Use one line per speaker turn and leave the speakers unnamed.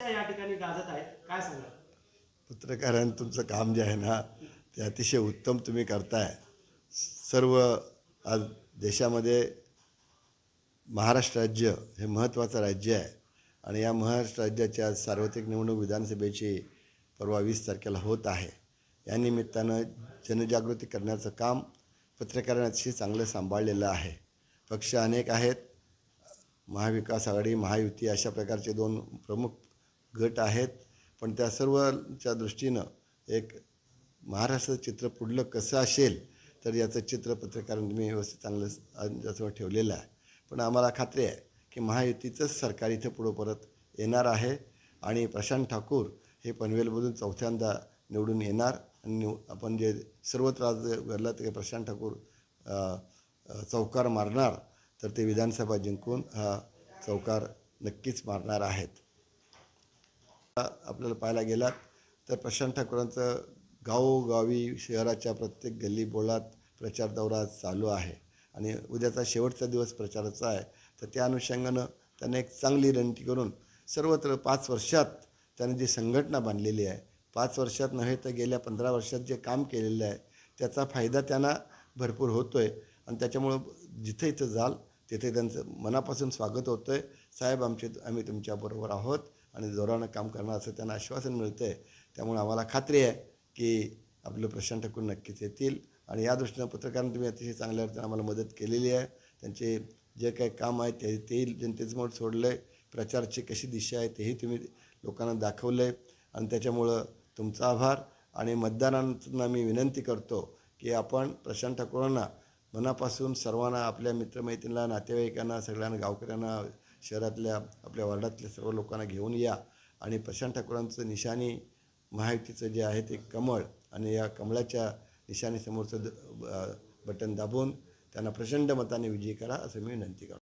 या ठिकाणी गाजत आहेत? काय सांगा
पत्रकारांनी तुमचं काम जे आहे ना ते अतिशय उत्तम तुम्ही करताय. सर्व आज देशामध्ये महाराष्ट्र राज्य हे महत्त्वाचं राज्य आहे. आणि या महाराष्ट्र राज्याची आज सार्वत्रिक निवडणूक विधानसभेची परवा वीस तारखेला होत आहे. या निमित्तानं जनजागृती करण्याचं काम पत्रकारांनी अतिशय चांगलं सांभाळलेलं आहे. पक्ष अनेक आहेत. महाविकास आघाडी महायुती अशा प्रकारचे दोन प्रमुख गट आहेत. पण त्या सर्वच्या दृष्टीनं एक महाराष्ट्राचं चित्र पुढलं कसं असेल तर याचं चित्र पत्रकारांनी तुम्ही व्यवस्थित चांगलं त्याच्यावर ठेवलेलं आहे. पण आम्हाला खात्री आहे की महायुतीचंच सरकार इथं पुढं परत येणार आहे आणि प्रशांत ठाकूर हे पनवेलमधून चौथ्यांदा निवडून येणार. आणि निव आपण जे सर्वत्र आज घडलं ते प्रशांत ठाकूर चौकार मारणार तर ते विधानसभा जिंकून हा चौकार नक्कीच मारणार आहेत. आपल्याला पाहायला गेलात तर प्रशांत ठाकूरांचं गावोगावी शहराच्या प्रत्येक गल्ली बोळात प्रचार दौरा चालू आहे आणि उद्याचा शेवटचा दिवस प्रचाराचा आहे. तर त्या अनुषंगानं त्याने एक चांगली रणती करून सर्वत्र पाच वर्षात त्याने जी संघटना बांधलेली आहे पाच वर्षात नव्हे तर गेल्या पंधरा वर्षात जे काम केलेलं आहे त्याचा फायदा त्यांना भरपूर होतो आहे आणि त्याच्यामुळं जिथे इथं जाल तिथे त्यांचं मनापासून स्वागत होतं आहे साहेब आमचे आम्ही तुमच्याबरोबर आहोत. आणि जोरानं काम करणार असं त्यांना आश्वासन मिळतं आहे त्यामुळे आम्हाला खात्री आहे की आपलं प्रशांत ठाकूर नक्कीच येतील. आणि या दृष्टीनं पत्रकारांनी तुम्ही अतिशय चांगल्या अर्थानं आम्हाला मदत केलेली आहे. त्यांचे जे काही काम आहे ते तेही जनतेसमोर सोडलं आहे प्रचारची कशी दिशा आहे तेही तुम्ही लोकांना दाखवलं आहे आणि त्याच्यामुळं तुमचा आभार. आणि मतदारांना मी विनंती करतो की आपण प्रशांत ठाकूरांना मनापासून सर्वांना आपल्या मित्रमैत्रिणीला नातेवाईकांना सगळ्यांना गावकऱ्यांना शहरातल्या आपल्या वार्डातल्या सर्व लोकांना घेऊन या. आणि प्रशांत ठाकूरांचं निशाणी महायुतीचं जे आहे ते कमळ आणि या कमळाच्या निशाणीसमोरचं द- बटन दाबून त्यांना प्रचंड मताने विजयी करा असं मी विनंती करतो.